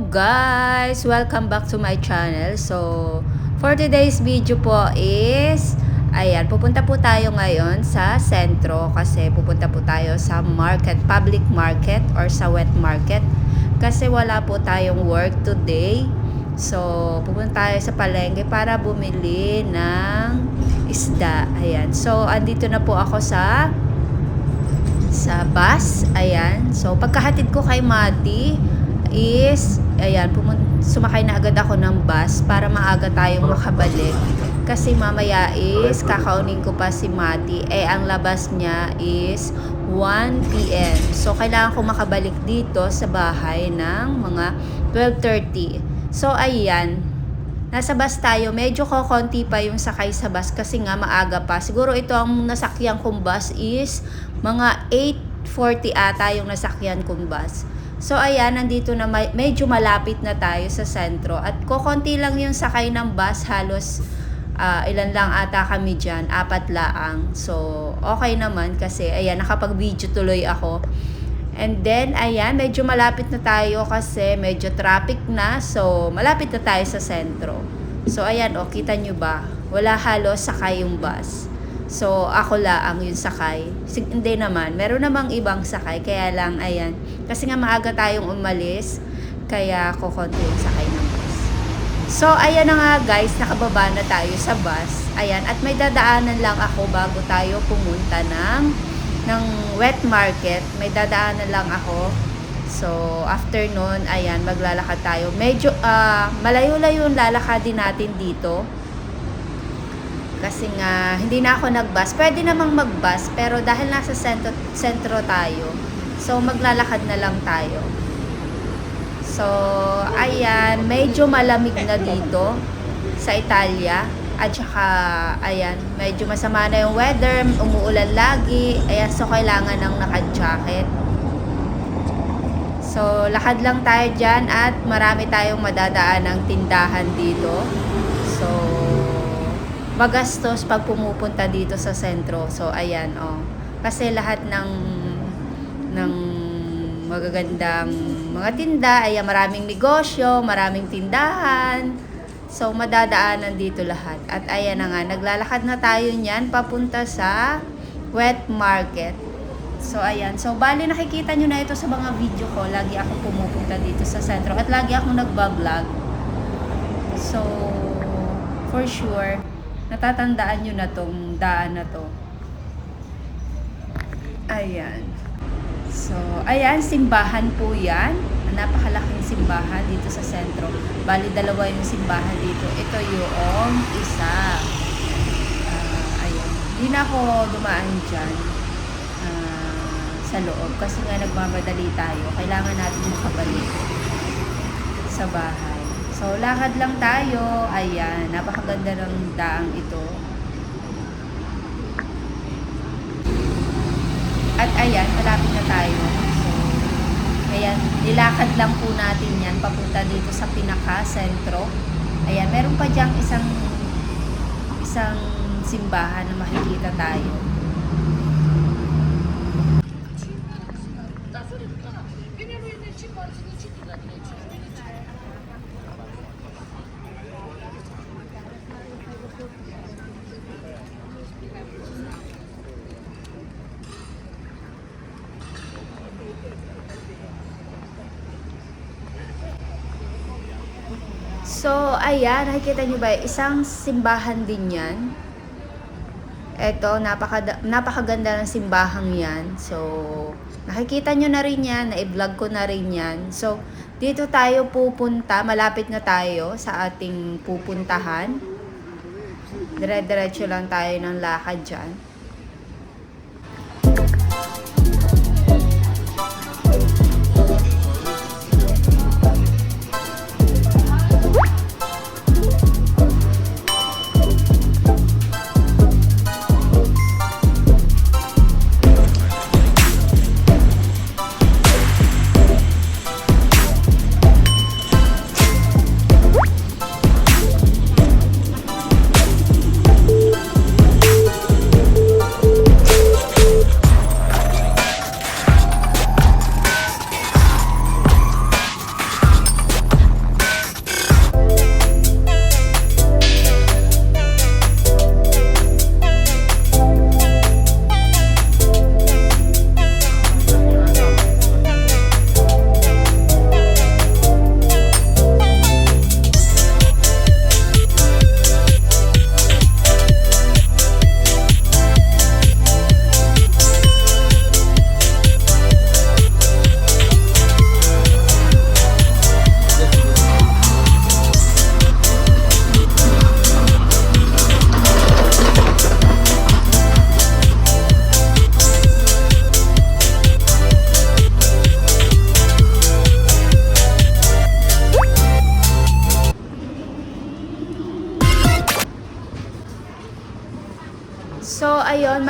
Guys! Welcome back to my channel. So, for today's video po is, ayan, pupunta po tayo ngayon sa sentro kasi pupunta po tayo sa market, public market or sa wet market kasi wala po tayong work today. So, pupunta tayo sa palengke para bumili ng isda. Ayan. So, andito na po ako sa sa bus. Ayan. So, pagkahatid ko kay Mati is, ayan, pumun- sumakay na agad ako ng bus para maaga tayong makabalik. Kasi mamaya is, kakaunin ko pa si Mati. Eh, ang labas niya is 1 p.m. So, kailangan ko makabalik dito sa bahay ng mga 12.30. So, ayan, Nasa bus tayo, medyo kokonti pa yung sakay sa bus kasi nga maaga pa. Siguro ito ang nasakyan kong bus is mga 8.40 ata yung nasakyan kong bus. So ayan, nandito na may- medyo malapit na tayo sa sentro. At kokonti lang yung sakay ng bus, halos ah, ilan lang ata kami dyan, apat laang. So okay naman kasi ayan, nakapag-video tuloy ako. And then, ayan, medyo malapit na tayo kasi medyo traffic na. So, malapit na tayo sa sentro. So, ayan, o, kita nyo ba? Wala halos sakay yung bus. So, ako lang yung sakay. Sig- hindi naman. Meron namang ibang sakay. Kaya lang, ayan. Kasi nga maaga tayong umalis. Kaya kukonti yung sakay ng bus. So, ayan na nga guys. Nakababa na tayo sa bus. Ayan. At may dadaanan lang ako bago tayo pumunta ng ng wet market, may dadaanan lang ako. So, after nun, ayan, maglalakad tayo. Medyo, ah, malayo-layo yung lalakadin natin dito. Kasi nga, hindi na ako nag-bus. Pwede namang mag-bus, pero dahil nasa sentro, sentro tayo, so maglalakad na lang tayo. So, ayan, medyo malamig na dito sa Italia. At saka, ayan, medyo masama na yung weather, umuulan lagi. Ayan, so kailangan ng naka-jacket. So, lakad lang tayo dyan at marami tayong madadaan ng tindahan dito. So, magastos pag pumupunta dito sa sentro. So, ayan, oh. Kasi lahat ng ng magagandang mga tinda, ayan, maraming negosyo, maraming tindahan. So, madadaanan dito lahat. At ayan na nga, naglalakad na tayo niyan papunta sa wet market. So, ayan. So, bali nakikita nyo na ito sa mga video ko. Lagi akong pumupunta dito sa sentro. At lagi akong nagbablog. So, for sure, natatandaan nyo na tong daan na to. Ayan. So, ayan, simbahan po yan. Napakalaking simbahan dito sa sentro. Bali, dalawa yung simbahan dito. Ito yung isa. Ah, ayun. Hindi na ako dumaan dyan ah, sa loob. Kasi nga nagmamadali tayo. Kailangan natin makabalik sa bahay. So, lakad lang tayo. Ayan, napakaganda ng daang ito. At ayan, malapit na tayo. Ayan, nilakad lang po natin yan papunta dito sa pinaka-sentro. Ayan, meron pa diyang isang isang simbahan na makikita tayo. So, ayan, nakikita nyo ba, isang simbahan din yan. Ito, napaka, napakaganda ng simbahang yan. So, nakikita nyo na rin yan, na-vlog ko na rin yan. So, dito tayo pupunta, malapit na tayo sa ating pupuntahan. Dire-diretso lang tayo ng lakad dyan.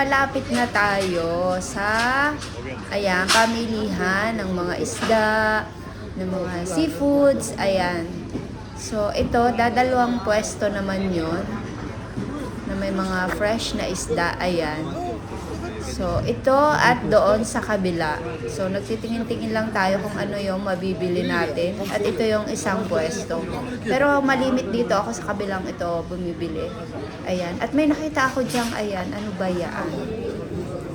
Malapit na tayo sa, ayan, pamilihan ng mga isda, ng mga seafoods, ayan. So, ito, dadalawang pwesto naman yon na may mga fresh na isda, ayan. So, ito at doon sa kabila. So, nagtitingin-tingin lang tayo kung ano yung mabibili natin. At ito yung isang pwesto. Pero malimit dito ako sa kabilang ito bumibili. Ayan. At may nakita ako diyang, ayan, ano ba yan?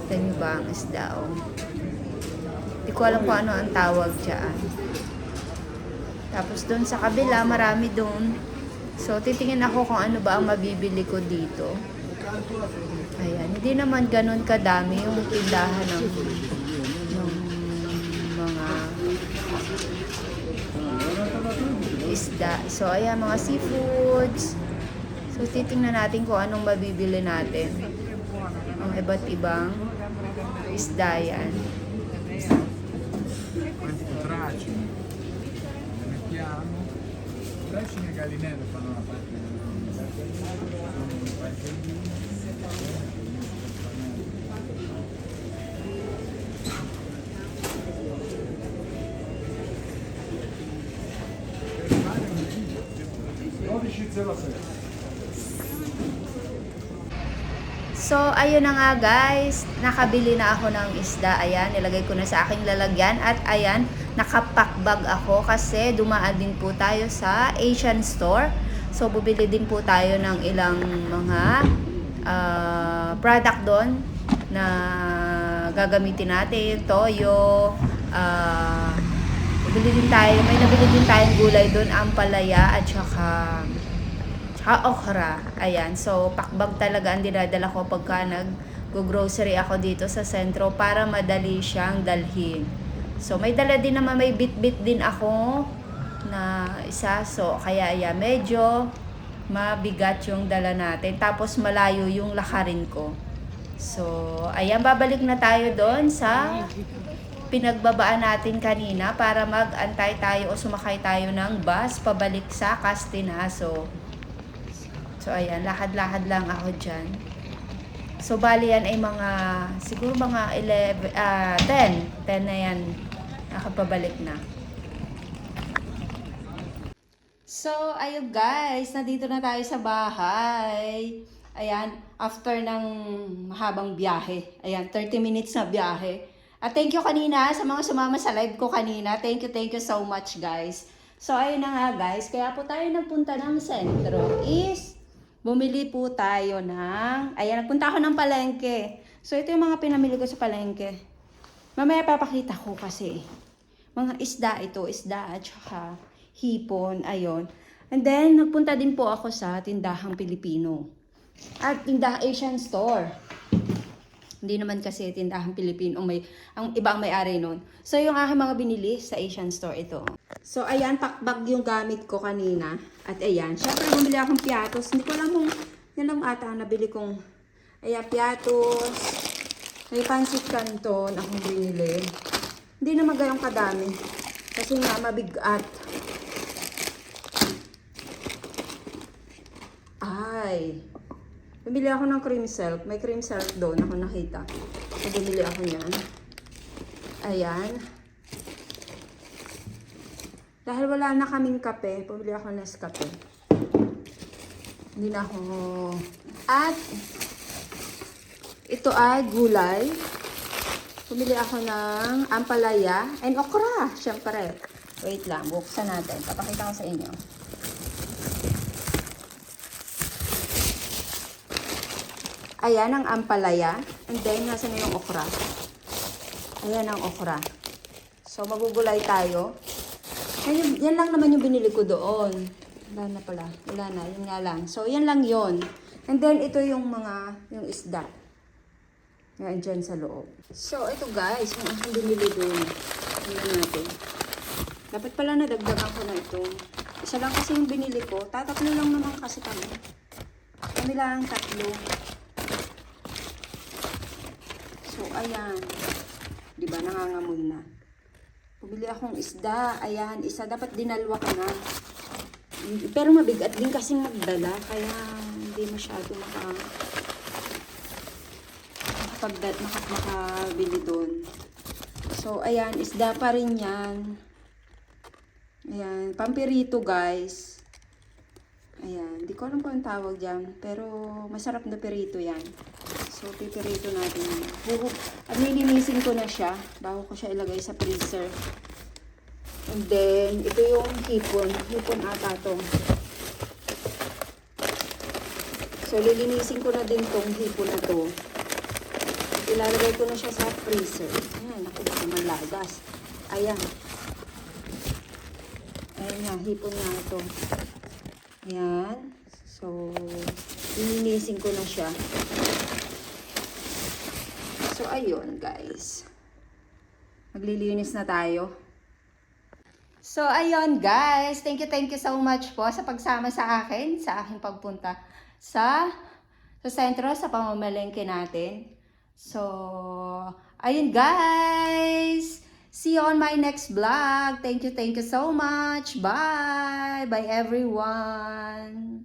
Ito nyo ba ang isda, oh. Hindi ko alam kung ano ang tawag dyan. Tapos doon sa kabila, marami doon. So, titingin ako kung ano ba ang mabibili ko dito. Ayan, hindi naman ganun kadami yung tindahan ng, ng mga isda. So, ayan, mga seafoods. So, titingnan natin kung anong mabibili natin. Ang iba't ibang isda yan. quanti traci le So, ayun na nga guys. Nakabili na ako ng isda. Ayan, nilagay ko na sa aking lalagyan. At ayan, nakapakbag ako kasi dumaan din po tayo sa Asian store. So, bubili din po tayo ng ilang mga ah, product doon na gagamitin natin. Toyo, ah, bibili din tayo. May nabili din tayong gulay doon, ampalaya at saka okra. Ayan. So, pakbag talaga ang dinadala ko pagka nag-grocery ako dito sa sentro para madali siyang dalhin. So, may dala din naman, may bit-bit din ako na isa. So, kaya ayan, medyo mabigat yung dala natin. Tapos, malayo yung lakarin ko. So, ayan, babalik na tayo doon sa pinagbabaan natin kanina para mag-antay tayo o sumakay tayo ng bus pabalik sa Castinaso. So, ayan, lakad-lakad lang ako dyan. So, bali yan ay mga, siguro mga 11, ah 10. 10 na yan. Nakapabalik na. So, ayun guys, nandito na tayo sa bahay. Ayan, after ng mahabang biyahe. Ayan, 30 minutes na biyahe. At thank you kanina sa mga sumama sa live ko kanina. Thank you, thank you so much guys. So, ayun na nga guys, kaya po tayo nagpunta ng sentro is bumili po tayo ng, ayan, nagpunta ako ng palengke. So, ito yung mga pinamili ko sa palengke. Mamaya papakita ko kasi. Mga isda ito, isda at saka hipon, ayon. And then, nagpunta din po ako sa tindahang Pilipino. At tindahan Asian store. Hindi naman kasi tindahan Pilipino may ang ibang may-ari noon. So yung aking mga binili sa Asian store ito. So ayan pakbag yung gamit ko kanina at ayan, syempre bumili akong piatos. Hindi ko alam kung yan lang ata nabili kong ayan piatos. May pancit canton akong binili. Hindi naman gayong kadami kasi nga mabigat. Ay, Bumili ako ng cream silk. May cream silk doon ako nakita. So, bumili ako niyan. Ayan. Dahil wala na kaming kape, bumili ako ng kape. Hindi na ako... At, ito ay gulay. Bumili ako ng ampalaya and okra, syempre. Wait lang, buksan natin. Papakita ko sa inyo. Ayan ang ampalaya. And then, nasa na yung okra. Ayan ang okra. So, magugulay tayo. Yan, yan lang naman yung binili ko doon. Wala na pala. Wala na. Yun nga lang. So, yan lang yon. And then, ito yung mga, yung isda. Yan dyan sa loob. So, ito guys, yung aking binili doon. Tingnan natin. Dapat pala nadagdagan ko na ito. Isa lang kasi yung binili ko. Tatatlo lang naman kasi kami. Kami lang tatlo. So, ayan. Di ba, nangangamoy na. Pumili akong isda. Ayan, isa. Dapat dinalwa ka na. Pero mabigat din kasing magdala. Kaya, hindi masyado maka... makapag maka, makabili doon. So, ayan, isda pa rin yan. Ayan, pampirito guys. Ayan, di ko alam kung ang tawag dyan. Pero, masarap na pirito yan. So, pipirito natin. Buhok, at nilinisin ko na siya bago ko siya ilagay sa freezer. And then, ito yung hipon. Hipon ata to. So, lilinisin ko na din tong hipon na to. Ilalagay ko na siya sa freezer. Ayan, naku, baka malagas. Ayan. Ayan nga, hipon nga ito. Ayan. So, lilinisin ko na siya. So, ayun, guys. Maglilinis na tayo. So, ayun guys. Thank you, thank you so much po sa pagsama sa akin, sa aking pagpunta sa sa sentro, sa pamamalengke natin. So, ayun guys. See you on my next vlog. Thank you, thank you so much. Bye. Bye, everyone.